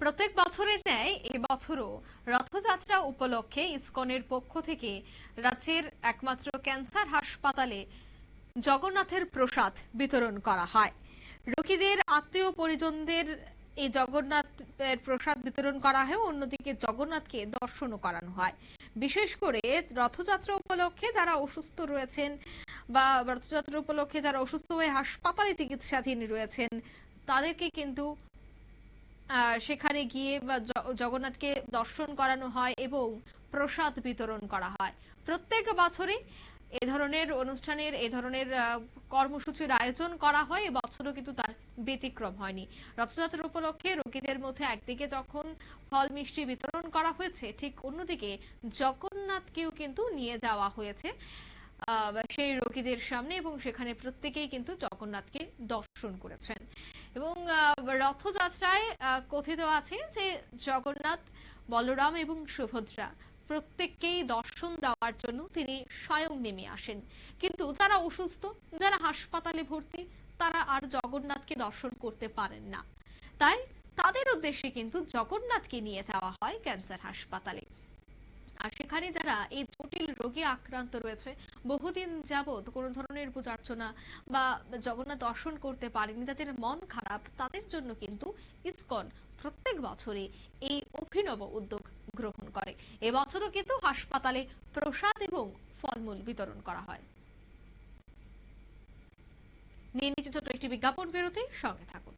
প্রত্যেক বছরের ন্যায় এবছরও রথযাত্রা উপলক্ষে ইসকনের পক্ষ থেকে রাজ্যের একমাত্র ক্যান্সার হাসপাতালে জগন্নাথের প্রসাদ বিতরণ করা হয়। রোগীদের আত্মীয় পরিজনদের এই জগন্নাথের প্রসাদ বিতরণ করা হয়, অন্যদিকে জগন্নাথকে দর্শনও করানো হয়। বিশেষ করে রথযাত্রা উপলক্ষে যারা অসুস্থ রয়েছেন বা রথযাত্রা উপলক্ষে যারা অসুস্থ হয়ে হাসপাতালে চিকিৎসাধীন রয়েছেন, তাদেরকে কিন্তু সেখানে গিয়ে জগন্নাথকে দর্শন করানো হয় এবং প্রসাদ বিতরণ করা হয়। প্রত্যেক বছরই এ ধরনের অনুষ্ঠানের, এ ধরনের কর্মসূচির আয়োজন করা হয়। এবছরও কিন্তু তার ব্যতিক্রম হয়নি। রথযাত্রা উপলক্ষে রোগীদের মধ্যে একদিকে যখন ফল মিষ্টি বিতরণ করা হয়েছে, ঠিক অন্যদিকে জগন্নাথকেও কিন্তু নিয়ে যাওয়া হয়েছে। সেই রোগীদের সামনে এবং সেখানে প্রত্যেকেই কিন্তু জগন্নাথকে দর্শন করেছেন। এবং রথযাত্রায় কথিত আছে যে জগন্নাথ, বলরাম এবং সুভদ্রা প্রত্যেককেই দর্শন দেওয়ার জন্য তিনি স্বয়ং নেমে আসেন। কিন্তু যারা অসুস্থ, যারা হাসপাতালে ভর্তি, তারা আর জগন্নাথকে দর্শন করতে পারেন না। তাই তাদের উদ্দেশ্যে কিন্তু জগন্নাথকে নিয়ে যাওয়া হয় ক্যান্সার হাসপাতালে। আর সেখানে যারা এই জটিল রোগে আক্রান্ত রয়েছে, বহুদিন যাবৎ কোনো ধরনের পূজার্চনা বা জগন্নাথ দর্শন করতে পারেনি, যাদের মন খারাপ, তাদের জন্য কিন্তু ইসকন প্রত্যেক বছরে এই অভিনব উদ্যোগ গ্রহণ করে। এবছরও কিন্তু হাসপাতালে প্রসাদ এবং ফলমূল বিতরণ করা হয়। নিয়ে নিচ্ছে ছোট্ট একটি বিজ্ঞাপন বিরতি সঙ্গে থাকুন।